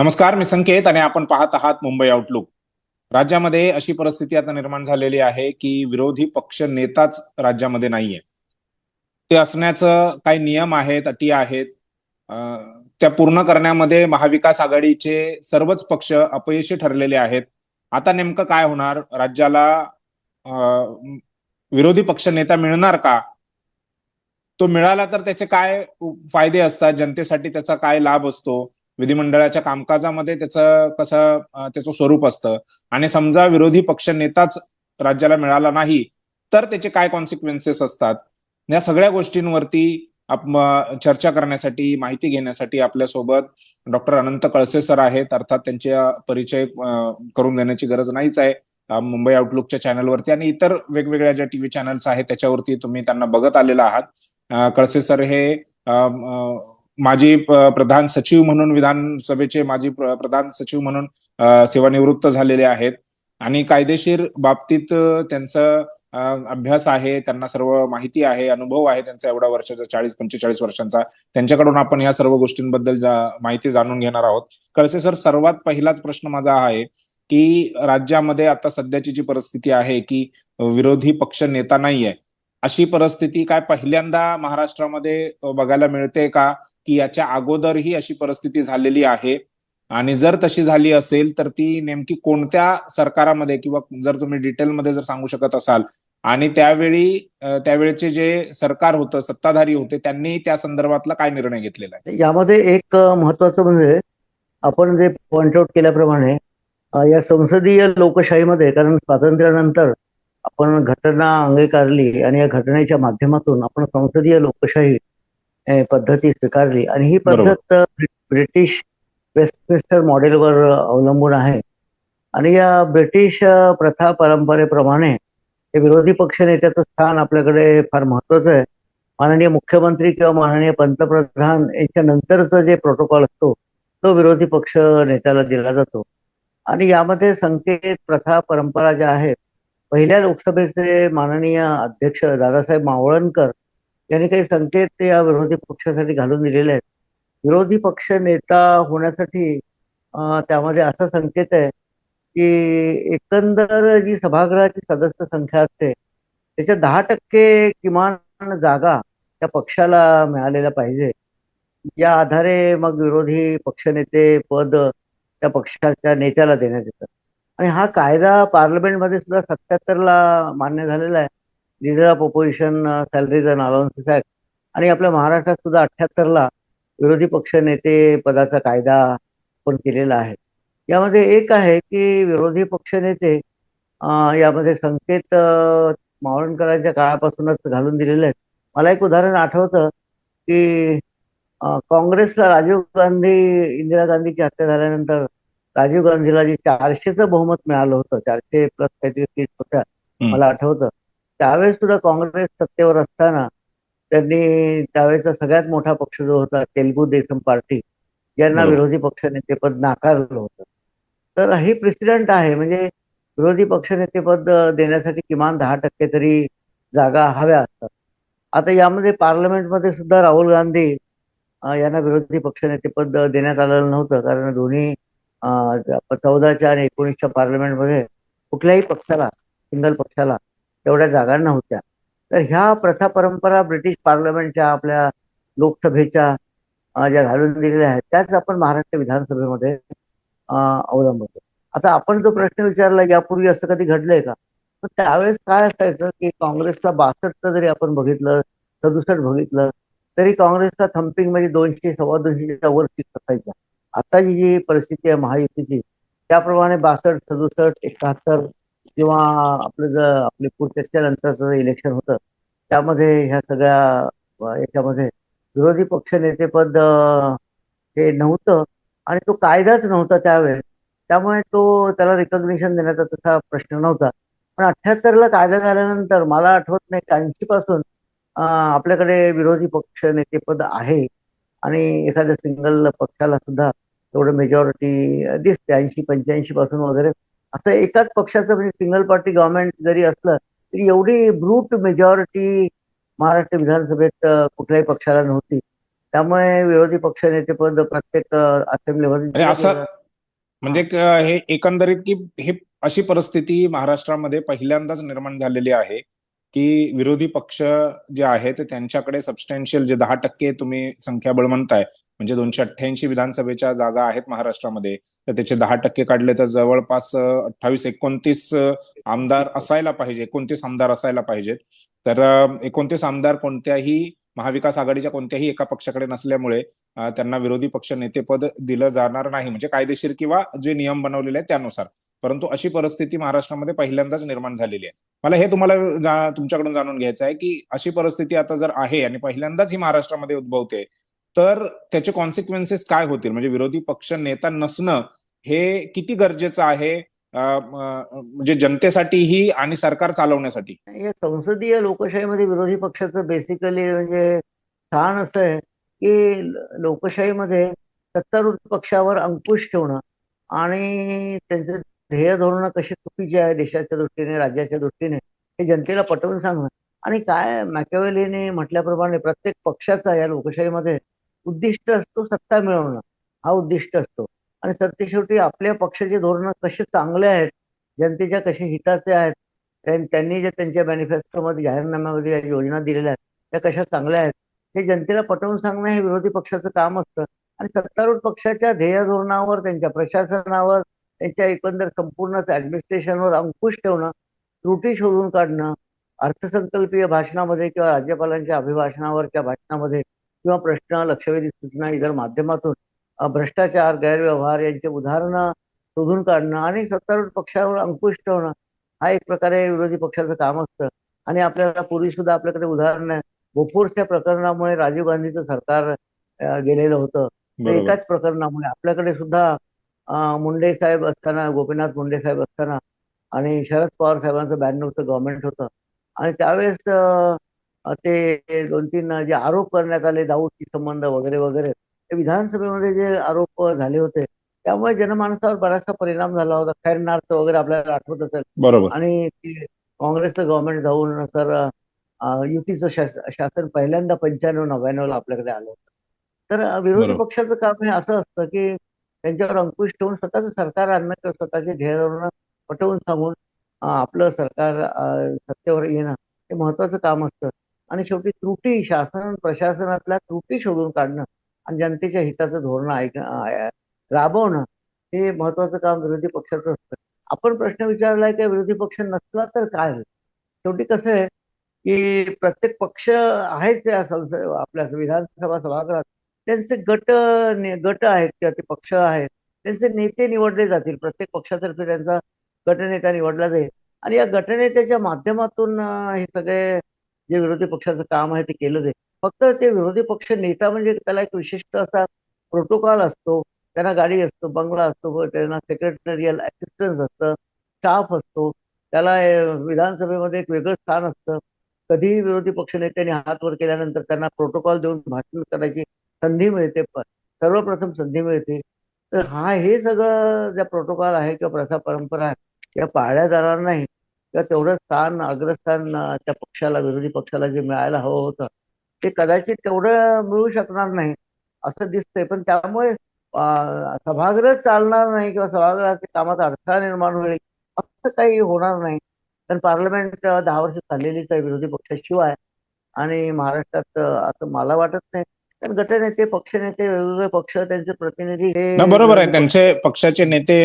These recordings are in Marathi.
नमस्कार मी संकेत आणि आपण पाहत आहात मुंबई आउटलुक राज्यामध्ये अशी परिस्थिती आता निर्माण झालेली आहे की विरोधी पक्ष नेताच राज्यामध्ये नाहीये. ते असण्याचं काही नियम आहेत अटी आहेत. त्या पूर्ण करण्यामध्ये महाविकास आघाडीचे सर्वच पक्ष अपयशी ठरलेले आहेत. आता नेमकं काय होणार? राज्याला विरोधी पक्ष नेता मिळणार का? तो मिळाला तर त्याचे काय फायदे असतात? जनतेसाठी त्याचा काय लाभ असतो? विधिमंडळाच्या कामकाजामध्ये त्याचं कसं त्याचं स्वरूप असतं. आणि समजा विरोधी पक्ष नेताच राज्याला मिळाला नाही तर त्याचे काय कॉन्सिक्वेन्सेस असतात? या सगळ्या गोष्टींवरती चर्चा करण्यासाठी माहिती घेण्यासाठी आपल्यासोबत डॉक्टर अनंत कळसे सर आहेत. अर्थात त्यांचे परिचय करून देण्याची गरज नाहीच आहे. मुंबई आउटलुकच्या चॅनलवरती आणि इतर वेगवेगळ्या ज्या टीव्ही चॅनल्स आहेत त्याच्यावरती तुम्ही त्यांना बघत आलेला आहात. कळसे सर हे माजी प्रधान सचिव म्हणून विधानसभेचे माजी प्रधान सचिव म्हणून सेवानिवृत्त झालेले आहेत. आणि कायदेशीर बाबतीत त्यांचा त्यांचं अभ्यास आहे त्यांना सर्व माहिती आहे अनुभव आहे त्यांचा एवढा वर्षाचा चाळीस पंचेचाळीस वर्षांचा. त्यांच्याकडून आपण या सर्व गोष्टींबद्दल जा- माहिती जाणून घेणार आहोत. कळसे सर सर्वात पहिलाच प्रश्न माझा हा आहे की राज्यामध्ये आता सध्याची जी परिस्थिती आहे की विरोधी पक्ष नेता नाहीये अशी परिस्थिती काय पहिल्यांदा महाराष्ट्रामध्ये बघायला मिळते का? की याच्या अगोदरही अशी परिस्थिती झालेली आहे. आणि जर तशी झाली असेल तर ती नेमकी कोणत्या सरकारामध्ये किंवा जर तुम्ही डिटेलमध्ये जर सांगू शकत असाल. आणि त्यावेळी त्यावेळेचे जे सरकार होतं सत्ताधारी होते त्यांनी त्या संदर्भातला काय निर्णय घेतलेला आहे? यामध्ये एक महत्वाचं म्हणजे आपण जे पॉइंट आउट केल्याप्रमाणे या संसदीय लोकशाहीमध्ये कारण स्वातंत्र्यानंतर आपण घटना अंगीकारली आणि या घटनेच्या माध्यमातून आपण संसदीय लोकशाही पद्धती स्वीकारली. आणि ही. पद्धत ब्रिटिश वेस्टमिन्स्टर मॉडेलवर अवलंबून आहे. आणि या ब्रिटिश प्रथा परंपरेप्रमाणे हे विरोधी पक्ष नेत्याचं स्थान आपल्याकडे फार महत्वाचं आहे. माननीय मुख्यमंत्री किंवा माननीय पंतप्रधान यांच्या नंतरचा जे प्रोटोकॉल असतो तो विरोधी पक्ष नेत्याला दिला जातो. आणि यामध्ये संकेत प्रथा परंपरा ज्या आहेत पहिल्या लोकसभेचे माननीय अध्यक्ष दादासाहेब मावळणकर यांनी काही संकेत या विरोधी पक्षासाठी घालून दिलेले आहेत. विरोधी पक्ष नेता होण्यासाठी त्यामध्ये असा संकेत आहे की एकंदर जी सभागृहाची सदस्य संख्या असते त्याच्या दहा टक्के किमान जागा त्या पक्षाला मिळालेल्या पाहिजे. या आधारे मग विरोधी पक्षनेते पद त्या पक्षाच्या नेत्याला देण्यात येतं. आणि हा कायदा पार्लमेंटमध्ये सुद्धा सत्याहत्तरला मान्य झालेला आहे. Leader of opposition salaries and allowances act आणि आपल्या महाराष्ट्रात सुद्धा अठ्याहत्तरला विरोधी पक्ष नेते पदाचा कायदा पण केलेला आहे. यामध्ये एक आहे की विरोधी पक्षनेते अं, यामध्ये संकेत मावळणकरांच्या काळापासूनच घालून दिलेले आहेत. मला एक उदाहरण आठवतं की काँग्रेसला राजीव गांधी इंदिरा गांधीची हत्या झाल्यानंतर राजीव गांधीला जे चारशेचं बहुमत मिळालं होतं चारशे प्लस काहीतरी सीट होत्या. मला आठवतं. त्यावेळेस सुद्धा काँग्रेस सत्तेवर असताना त्यांनी त्यावेळेचा सगळ्यात मोठा पक्ष जो होता तेलुगू देशम पार्टी यांना बरोबर. विरोधी पक्षनेतेपद नाकारलं होतं. तर ही प्रेसिडेंट आहे. म्हणजे विरोधी पक्षनेतेपद देण्यासाठी किमान दहा टक्के तरी जागा हव्या असतात. आता यामध्ये पार्लमेंटमध्ये सुद्धा राहुल गांधी यांना विरोधी पक्षनेतेपद देण्यात आलेलं नव्हतं. कारण दोन्ही चौदाच्या आणि एकोणीसच्या पार्लमेंटमध्ये कुठल्याही पक्षाला सिंगल पक्षाला तेवढ्या जागा नव्हत्या. तर ह्या प्रथा परंपरा ब्रिटिश पार्लमेंटच्या आपल्या लोकसभेच्या ज्या घालून दिलेल्या आहेत त्याच आपण महाराष्ट्र विधानसभेमध्ये अवलंबतो. आता आपण जो प्रश्न विचारला यापूर्वी असं कधी घडलंय का? तर त्यावेळेस काय असायचं की काँग्रेसला बासष्ट जरी आपण बघितलं सदुसष्ट बघितलं तरी काँग्रेसचा थम्पिंग म्हणजे दोनशे सव्वा दोनशेच्या वर सीट असायच्या. आताची जी परिस्थिती आहे महायुतीची त्याप्रमाणे बासष्ट सदुसष्ट एकाहत्तर किंवा आपलं जर आपले पुढच्या नंतरचं इलेक्शन होतं त्यामध्ये ह्या सगळ्या याच्यामध्ये विरोधी पक्ष नेतेपद हे नव्हतं आणि तो कायदाच नव्हता त्यावेळेस. त्यामुळे तो त्याला रिकॉग्निशन देण्याचा तसा प्रश्न नव्हता. पण अठ्ठ्याहत्तरला कायदा झाल्यानंतर मला आठवत नाही ऐंशी पासून आपल्याकडे विरोधी पक्ष नेतेपद आहे आणि एखाद्या सिंगल पक्षाला सुद्धा तेवढं मेजॉरिटी दिसते ऐंशी पंच्याऐंशी पासून वगैरे. असं एकाच पक्षाचं म्हणजे सिंगल पार्टी गव्हर्नमेंट जरी असलं तरी एवढी ब्रूट मेजॉरिटी महाराष्ट्र विधानसभेत कुठल्याही पक्षाला नव्हती. त्यामुळे विरोधी पक्षनेतेपद प्रत्येक असेंब्लीमध्ये असं म्हणजे हे एकंदरीत की हे अशी परिस्थिती महाराष्ट्रामध्ये पहिल्यांदाच निर्माण झालेली आहे की विरोधी पक्ष जे आहे ते त्यांच्याकडे सबस्टॅन्शियल जे दहा टक्के तुम्ही संख्याबळ म्हणताय म्हणजे दोनशे अठ्ठ्याऐंशी विधानसभेच्या जागा आहेत महाराष्ट्रामध्ये तर त्याचे दहा टक्के काढले तर जवळपास अठ्ठावीस एकोणतीस आमदार असायला पाहिजे एकोणतीस आमदार असायला पाहिजेत. तर एकोणतीस आमदार कोणत्याही महाविकास आघाडीच्या कोणत्याही एका पक्षाकडे नसल्यामुळे त्यांना विरोधी पक्ष नेतेपद दिलं जाणार नाही. म्हणजे कायदेशीर किंवा जे नियम बनवलेले आहेत त्यानुसार. परंतु अशी परिस्थिती महाराष्ट्रामध्ये पहिल्यांदाच निर्माण झालेली आहे. मला हे तुम्हाला तुमच्याकडून जाणून घ्यायचं आहे की अशी परिस्थिती आता जर आहे आणि पहिल्यांदाच ही महाराष्ट्रामध्ये उद्भवते तर त्याचे कॉन्सिक्वेन्सेस काय होतील? म्हणजे विरोधी पक्ष नेता नसणं हे किती गरजेचं आहे? म्हणजे जनतेसाठीही आणि सरकार चालवण्यासाठी. या संसदीय लोकशाहीमध्ये विरोधी पक्षाचं बेसिकली म्हणजे स्थान असं आहे की लोकशाहीमध्ये सत्तारूढ पक्षावर अंकुश ठेवणं आणि त्यांचं ध्येय धोरणं कशी चुकीची आहे देशाच्या दृष्टीने राज्याच्या दृष्टीने हे जनतेला पटवून सांगणं. आणि काय मॅकेवेलीने म्हटल्याप्रमाणे प्रत्येक पक्षाचा या लोकशाहीमध्ये उद्दिष्ट असतो सत्ता मिळवणं. हा उद्दिष्ट असतो. आणि सरतेशेवटी आपल्या पक्षाचे धोरणं कसे चांगले आहेत जनतेच्या कसे हिताचे आहेत त्यांनी जे त्यांच्या मॅनिफेस्टोमध्ये जाहीरनाम्यामध्ये ज्या योजना दिलेल्या आहेत त्या कशा चांगल्या आहेत हे जनतेला पटवून सांगणं हे विरोधी पक्षाचं काम असतं. आणि सत्तारूढ पक्षाच्या ध्येय धोरणावर त्यांच्या प्रशासनावर त्यांच्या एकंदर संपूर्ण ऍडमिनिस्ट्रेशनवर अंकुश ठेवणं त्रुटी शोधून काढणं अर्थसंकल्पीय भाषणामध्ये किंवा राज्यपालांच्या अभिभाषणावरच्या भाषणामध्ये किंवा प्रश्न लक्षवेधी सूचना इतर माध्यमातून भ्रष्टाचार गैरव्यवहार यांचे उदाहरणं शोधून काढणं आणि सत्तारूढ पक्षावर अंकुश ठेवणं हा एक प्रकारे विरोधी पक्षाचं काम असतं. आणि आपल्याला पूर्वी सुद्धा आपल्याकडे उदाहरण आहे. बोफोर्सच्या प्रकरणामुळे राजीव गांधीचं सरकार गेलेलं होतं. एकाच प्रकरणामुळे आपल्याकडे सुद्धा मुंडे साहेब असताना गोपीनाथ मुंडे साहेब असताना आणि शरद पवार साहेबांचं ब्याण्णवचं गव्हर्नमेंट होतं. आणि त्यावेळेस ते दोन तीन जे आरोप करण्यात आले दाऊदची संबंध वगैरे वगैरे ते विधानसभेमध्ये जे आरोप झाले होते त्यामुळे जनमानसावर बराचसा परिणाम झाला होता. खैरनारचं वगैरे आपल्याला आठवत असेल. बरोबर. आणि काँग्रेसचं गव्हर्नमेंट जाऊन सर युतीचं शास- शासन पहिल्यांदा पंच्याण्णव नव्याण्णवला आपल्याकडे आलं होतं. तर विरोधी. पक्षाचं काम हे असं असतं की त्यांच्यावर अंकुश ठेवून स्वतःचं सरकार आणणं किंवा स्वतःचे ध्येय धोरणं पटवून सांगून आपलं सरकार सत्तेवर येणं हे महत्वाचं काम असतं. आणि शेवटी त्रुटी शासन प्रशासनातल्या त्रुटी शोधून काढणं आणि जनतेच्या हिताचं धोरण ऐक राबवणं हे महत्वाचं काम विरोधी पक्षाचं असतं. आपण प्रश्न विचारलाय की विरोधी पक्ष नसला तर काय होईल? शेवटी कसं आहे की प्रत्येक पक्ष आहेच या संस आपल्या विधानसभा सभागृहात. त्यांचे गट गट आहेत किंवा ते पक्ष आहेत त्यांचे नेते निवडले जातील. प्रत्येक पक्षातर्फे त्यांचा गटनेता निवडला जाईल. आणि या गटनेत्याच्या माध्यमातून हे सगळे जे विरोधी पक्षाचं काम आहे ते केलं जाईल फक्त ते विरोधी पक्ष नेता म्हणजे त्याला एक विशिष्ट असा प्रोटोकॉल असतो. त्यांना गाडी असतो बंगला असतो त्यांना सेक्रेटरियल असिस्टन्स असतं स्टाफ असतो. त्याला विधानसभेमध्ये एक वेगळं स्थान असतं. कधीही विरोधी पक्षनेत्यांनी हात वर केल्यानंतर त्यांना प्रोटोकॉल देऊन भाषण करायची संधी मिळते. सर्वप्रथम संधी मिळते. तर हा हे सगळं ज्या प्रोटोकॉल आहे किंवा प्रथा परंपरा आहे या पाळल्या जाणार नाही. किंवा तेवढं स्थान अग्रस्थान त्या पक्षाला विरोधी पक्षाला जे मिळायला हवं होतं ते कदाचित तेवढं मिळू शकणार नाही असं दिसतंय. पण त्यामुळे सभागृह चालणार नाही किंवा सभागृहाच्या कामात अडथळा निर्माण होईल असं काही होणार नाही. कारण पार्लमेंट दहा वर्ष चाललेलीच आहे विरोधी पक्षाशिवाय आणि महाराष्ट्रात असं मला वाटत नाही. तर गटनेते पक्षनेते वेगवेगळे पक्ष त्यांचे प्रतिनिधी हे बरोबर आहे. त्यांचे पक्षाचे नेते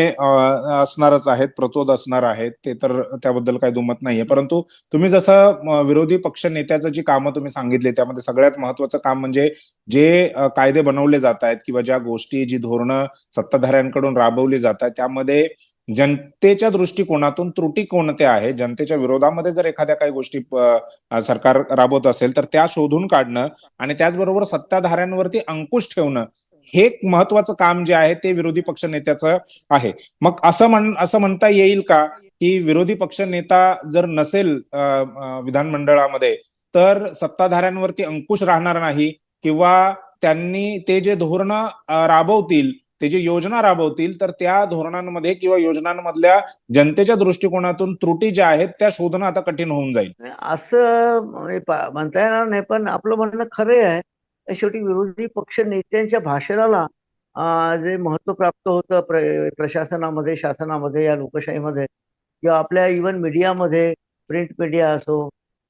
असणारच आहेत प्रतोद असणार आहेत ते तर त्याबद्दल काही दुमत नाहीये. परंतु तुम्ही जसं विरोधी पक्ष नेत्याचं जी कामं तुम्ही सांगितली त्यामध्ये सगळ्यात महत्वाचं काम म्हणजे जे कायदे बनवले जात आहेत किंवा ज्या गोष्टी जी धोरणं सत्ताधाऱ्यांकडून राबवली जात आहेत त्यामध्ये जनतेच्या दृष्टिकोनातून त्रुटी कोणत्या आहे? जनतेच्या विरोधामध्ये जर एखाद्या काही गोष्टी सरकार राबवत असेल तर त्या शोधून काढणं आणि त्याचबरोबर सत्ताधाऱ्यांवरती अंकुश ठेवणं हे एक महत्वाचं काम जे आहे ते विरोधी पक्ष नेत्याचं आहे. मग असं म्हण असं म्हणता येईल का की विरोधी पक्ष नेता जर नसेल विधानमंडळामध्ये तर सत्ताधाऱ्यांवरती अंकुश राहणार नाही किंवा त्यांनी ते जे धोरणं राबवतील ते जे योजना राबवतील तर त्या धोरणांमध्ये किंवा योजनांमधल्या जनतेच्या दृष्टिकोनातून त्रुटी ज्या आहेत त्या शोधणं आता कठीण होऊन जाईल. असं म्हणता येणार नाही पण आपलं म्हणणं खरं आहे. शेवटी विरोधी पक्ष नेत्यांच्या भाषणाला जे महत्त्व प्राप्त होतं प्र प्रशासनामध्ये शासनामध्ये या लोकशाहीमध्ये किंवा आपल्या इव्हन मीडियामध्ये प्रिंट मीडिया असो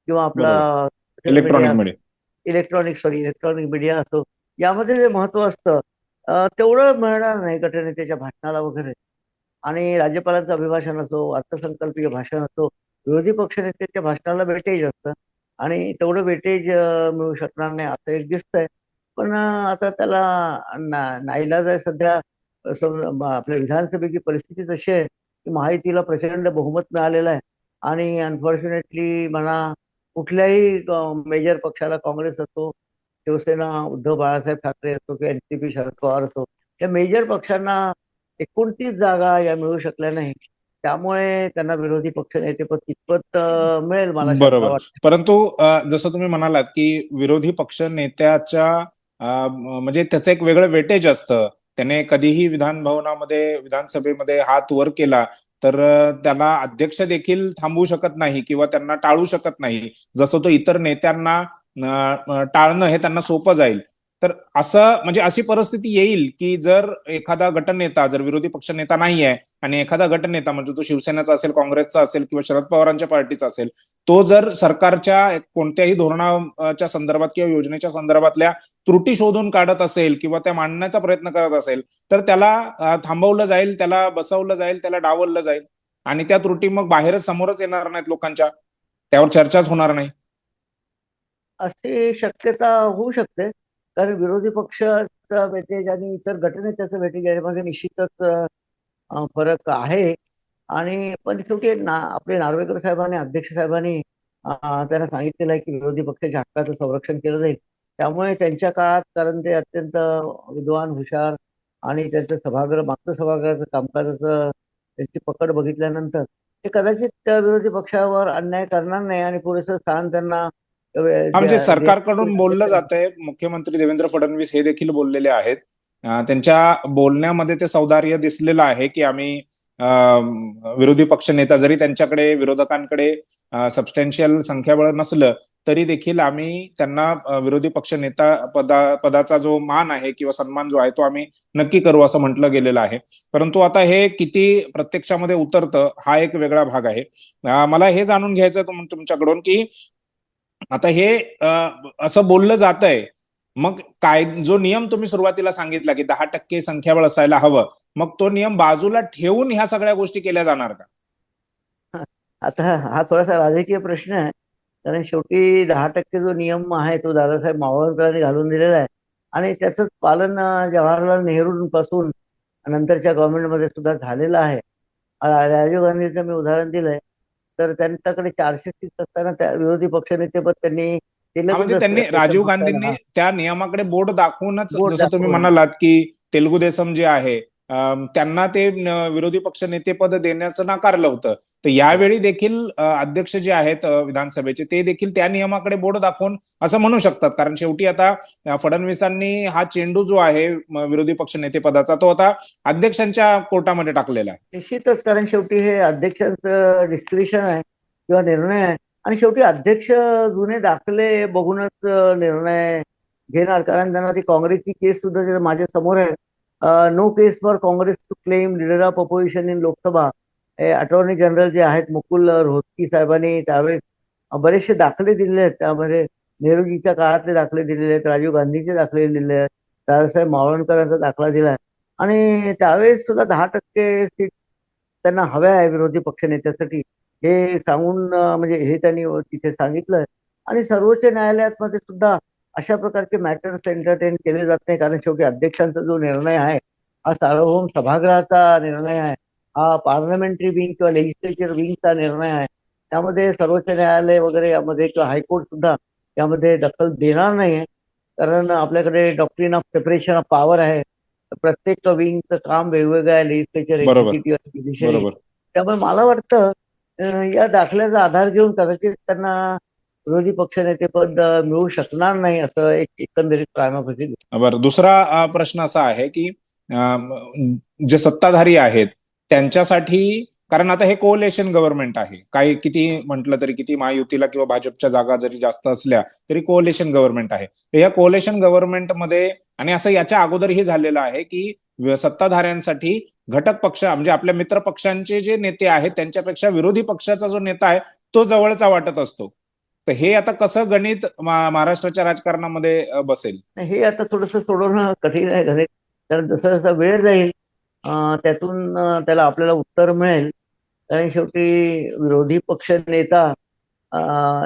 किंवा आपला electronic media. Electronic sorry electronic media असो यामध्ये जे महत्त्व असतं तेवढं मिळणार नाही गटनेत्याच्या भाषणाला वगैरे. आणि राज्यपालांचं अभिभाषण असो अर्थसंकल्पीय भाषण असो विरोधी पक्षनेत्याच्या भाषणाला वेटेज असतं. आणि तेवढं वेटेज मिळू शकणार नाही असं एक दिसतंय. पण आता त्याला नाईलाज आहे सध्या आपल्या विधानसभेची परिस्थिती तशी आहे की महायुतीला प्रचंड बहुमत मिळालेलं आहे. आणि अनफॉर्च्युनेटली म्हणा कुठल्याही मेजर पक्षाला काँग्रेस असो शिवसेना उद्धव बाळासाहेब ठाकरे असो किंवा एनसीपी शरद पवार असो या मेजर पक्षांना एकोणतीस जागा या मिळू शकल्या नाही. त्यामुळे त्यांना विरोधी पक्ष नेतेपद कितपत मिळेल मला बरोबर. परंतु जसं तुम्ही म्हणालात की विरोधी पक्ष नेत्याच्या म्हणजे त्याचं एक वेगळं वेटेज असतं. त्याने कधीही विधान भवनामध्ये विधानसभेमध्ये हात वर केला तर त्याला अध्यक्ष देखील थांबवू शकत नाही किंवा त्यांना टाळू शकत नाही. जसं तो इतर नेत्यांना टाळणं हे त्यांना सोपं जाईल. तर असं म्हणजे अशी परिस्थिती येईल की जर एखादा गटनेता जर विरोधी पक्ष नेता नाही आहे आणि एखादा गटनेता म्हणजे तो शिवसेनेचा असेल काँग्रेसचा असेल किंवा शरद पवारांच्या पार्टीचा असेल तो जर सरकारच्या कोणत्याही धोरणाच्या संदर्भात किंवा योजनेच्या संदर्भातल्या त्रुटी शोधून काढत असेल किंवा त्या मांडण्याचा प्रयत्न करत असेल तर त्याला थांबवलं जाईल त्याला बसवलं जाईल त्याला डावललं जाईल आणि त्या त्रुटी मग बाहेरच समोरच येणार नाहीत लोकांच्या. त्यावर चर्चाच होणार नाही. अशी शक्यता होऊ शकते. कारण विरोधी पक्षाचा वेटेज आणि इतर गटनेत्याचं वेटेज यामध्ये निश्चितच फरक आहे. आणि पण शेवटी ना आपले नार्वेकर साहेबांनी अध्यक्ष साहेबांनी त्यांना सांगितलेलं आहे की विरोधी पक्षाच्या हक्काचं संरक्षण केलं जाईल. त्यामुळे त्यांच्या काळात कारण ते अत्यंत विद्वान हुशार आणि त्यांचं सभागृह मागचं सभागृहाचं कामकाजाचं त्यांची पकड बघितल्यानंतर ते कदाचित त्या विरोधी पक्षावर अन्याय करणार नाही आणि पुरेसं स्थान त्यांना द्या- सरकारकडून बोललं जात आहे मुख्यमंत्री देवेंद्र फडणवीस हे देखील बोललेले आहेत. त्यांच्या बोलण्यामध्ये ते सौदार्य दिसलेलं आहे की आम्ही विरोधी पक्ष नेता जरी त्यांच्याकडे विरोधकांकडे सबस्टॅन्शियल संख्याबळ नसलं तरी देखील आम्ही त्यांना विरोधी पक्ष नेता पदा पदाचा जो मान आहे किंवा सन्मान जो आहे तो आम्ही नक्की करू असं म्हटलं गेलेलं आहे. परंतु आता हे किती प्रत्यक्षामध्ये उतरतं हा एक वेगळा भाग आहे. मला हे जाणून घ्यायचं तुमच्याकडून की आता हे असं बोललं जात आहे मग काय जो नियम तुम्ही सुरुवातीला सांगितला की दहा टक्के संख्याबळ असायला हवं मग तो नियम बाजूला ठेवून ह्या सगळ्या गोष्टी केल्या जाणार का? आता हा थोडासा राजकीय प्रश्न आहे. कारण शेवटी दहा टक्के जो नियम आहे तो दादासाहेब मावळकरांनी घालून दिलेला आहे. आणि त्याचंच पालन जवाहरलाल नेहरूंपासून नंतरच्या गव्हर्नमेंटमध्ये सुद्धा झालेलं आहे. राजीव गांधीचं मी उदाहरण दिलंय. तर त्यांच्याकडे चारशे सीट असताना त्या विरोधी पक्षनेतेपद त्यांनी म्हणजे त्यांनी. राजीव गांधींनी. त्या नियमाकडे बोट दाखवूनच जसं तुम्ही. म्हणालात की तेलुगू देसम जे आहे त्यांना ते विरोधी पक्ष नेतेपद देण्याचं नाकारलं होतं. तर यावेळी देखील अध्यक्ष जे आहेत विधानसभेचे ते देखील त्या नियमाकडे बोट दाखवून असं म्हणू शकतात. कारण शेवटी आता फडणवीसांनी हा चेंडू जो आहे विरोधी पक्ष नेतेपदाचा तो आता अध्यक्षांच्या कोर्टामध्ये टाकलेला आहे. निश्चितच कारण शेवटी हे अध्यक्षांचं डिस्क्रिप्शन आहे किंवा निर्णय आहे. आणि शेवटी अध्यक्ष जुने दाखले बघूनच निर्णय घेणार. कारण त्यांना ती काँग्रेसची केस सुद्धा माझ्यासमोर आहे. No case for Congress to claim leader of opposition in Lok Sabha attorney general जे आहेत मुकुल रोहतकी साहेबांनी त्यावेळेस बरेचसे दाखले दिलेले आहेत. त्यामध्ये नेहरूजीच्या काळातले दाखले दिलेले आहेत राजीव गांधीचे दाखले दिलेले आहेत दादासाहेब मावळणकरांचा दाखला दिला आणि त्यावेळेस सुद्धा दहा टक्के सीट त्यांना हव्या आहे विरोधी पक्षनेत्यासाठी हे सांगून म्हणजे हे त्यांनी तिथे सांगितलंय. आणि सर्वोच्च न्यायालयात मध्ये सुद्धा अशा प्रकारचे मॅटर्स एंटरटेन केले जात नाही. कारण शेवटी अध्यक्षांचा जो निर्णय आहे हा सार्वभौम सभागृहाचा निर्णय आहे. हा पार्लमेंटरी विंग किंवा लेजिस्लेचर विंगचा निर्णय आहे. त्यामध्ये सर्वोच्च न्यायालय वगैरे यामध्ये किंवा हायकोर्ट सुद्धा यामध्ये दखल देणार नाहीये. कारण आपल्याकडे doctrine of separation of power आहे. प्रत्येक विंगचं काम वेगवेगळं आहे. लेजिस्लेचर. एक्झिक्युटिव्ह त्यामुळे मला वाटतं या दाखल्याचा आधार घेऊन कदाचित त्यांना विरोधी पक्षनेतेपद अं, मिळू शकणार नाही असं एक एकंदरीत प्रायमाफसी बरं. दुसरा प्रश्न असा आहे की जे सत्ताधारी आहेत त्यांच्यासाठी कारण आता हे कोलेशन गव्हर्नमेंट आहे. काही किती म्हटलं तरी किती महायुतीला किंवा भाजपच्या जागा जरी जास्त असल्या तरी कोलेशन गव्हर्नमेंट आहे. तर या कोलेशन गव्हर्नमेंटमध्ये आणि असं याच्या अगोदरही झालेलं आहे की सत्ताधाऱ्यांसाठी घटक पक्ष म्हणजे आपल्या मित्र पक्षांचे जे नेते आहेत त्यांच्यापेक्षा विरोधी पक्षाचा जो नेता आहे तो जवळचा वाटत असतो. तर हे आता कसं गणित महाराष्ट्राच्या राजकारणामध्ये बसेल? हे आता थोडंसं सोडवणं कठीण आहे गणित. कारण जसं जसं वेळ जाईल त्यातून त्याला आपल्याला उत्तर मिळेल. कारण शेवटी विरोधी पक्ष नेता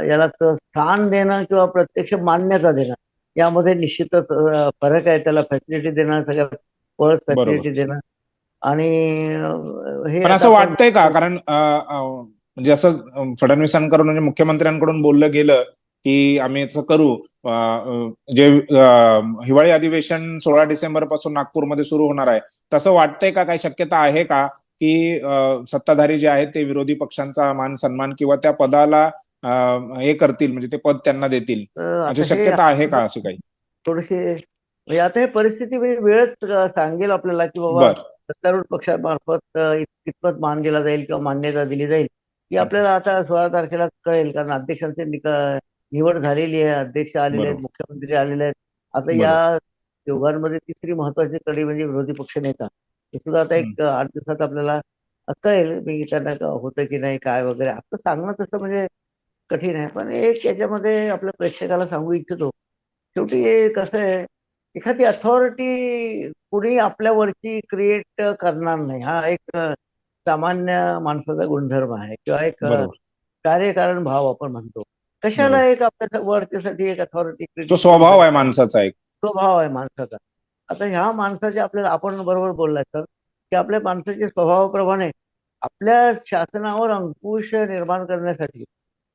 याला स्थान देणं किंवा प्रत्यक्ष मान्यता देणं यामध्ये निश्चितच फरक आहे. त्याला फॅसिलिटी देणं सगळ्या पळ फॅसिलिटी देणं. आणि हे असं वाटतंय का? कारण म्हणजे असं फडणवीसांकडून म्हणजे मुख्यमंत्र्यांकडून बोललं गेलं की आम्ही असं करू. जे हिवाळी अधिवेशन सोळा डिसेंबरपासून नागपूरमध्ये सुरू होणार आहे. तसं वाटतंय का? काही शक्यता आहे का? की सत्ताधारी जे आहेत ते विरोधी पक्षांचा मान सन्मान किंवा त्या पदाला हे करतील म्हणजे ते पद त्यांना देतील. अशी शक्यता आहे का अशी काही? थोडीशी म्हणजे आता हे परिस्थिती वेळ- वेळच सांगेल आपल्याला की बाबा सत्तारूढ पक्षामार्फत अ, इत- कितपत मान दिला जाईल किंवा मान्यता दिली जाईल. ही आपल्याला आता सोळा तारखेला कळेल कारण अध्यक्षांची निका निवड झालेली आहे अध्यक्ष आलेले आहेत बरोबर. मुख्यमंत्री आलेले आहेत. आता बरोबर. या दोघांमध्ये तिसरी महत्वाची कडी म्हणजे विरोधी पक्ष नेता. हे सुद्धा आता एक आठ दिवसात आपल्याला कळेल मी त्यांना का होतं की नाही काय वगैरे. आता सांगणं तसं म्हणजे कठीण आहे पण एक याच्यामध्ये आपल्या प्रेक्षकाला सांगू इच्छितो. शेवटी हे कसं आहे एखादी अथॉरिटी कुणी आपल्यावरची क्रिएट करणार नाही. हा एक सामान्य माणसाचा गुणधर्म आहे किंवा एक कार्यकारण भाव आपण म्हणतो. कशाला एक आपल्या वरच्यासाठी एक अथॉरिटी तो स्वभाव आहे माणसाचा एक. स्वभाव आहे माणसाचा. आता ह्या माणसाचे आपल्याला आपण बरोबर बोललाय सर की आपल्या माणसाच्या स्वभावाप्रमाणे आपल्या शासनावर अंकुश निर्माण करण्यासाठी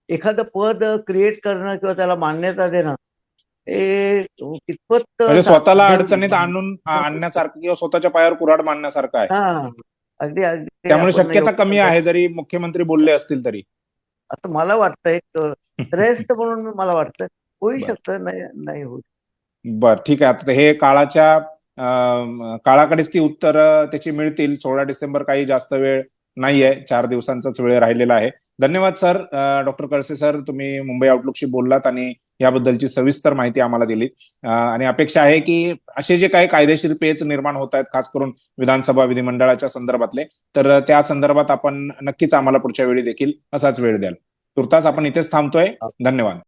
एखादं पद क्रिएट करणं किंवा त्याला मान्यता देणं हे कितपत म्हणजे स्वतःला अडचणीत आणून आणण्यासारखं किंवा स्वतःच्या पायावर कुऱ्हाड मारण्यासारखं आहे. हा. अगदी अगदी. त्यामुळे शक्यता कमी आहे जरी मुख्यमंत्री बोलले असतील तरी. असं मला वाटतं एक श्रेष्ठ म्हणून मला वाटतं होऊ. शकतं नाही होऊ बर ठीक आहे. आता हे काळाच्या काळाकडेच ती उत्तर त्याची मिळतील. सोळा डिसेंबर काही जास्त वेळ नाहीये. चार दिवसांचाच वेळ राहिलेला आहे. धन्यवाद सर. डॉक्टर कळसे सर तुम्ही मुंबई आउटलुकशी बोललात आणि याबद्दलची सविस्तर माहिती आम्हाला दिली. आणि अपेक्षा आहे की असे जे काही कायदेशीर पेच निर्माण होत आहेत खास करून विधानसभा विधिमंडळाच्या संदर्भातले तर त्या संदर्भात आपण नक्कीच आम्हाला पुढच्या वेळी देखील असाच वेळ द्याल. तुर्तास आपण इथेच थांबतोय. धन्यवाद.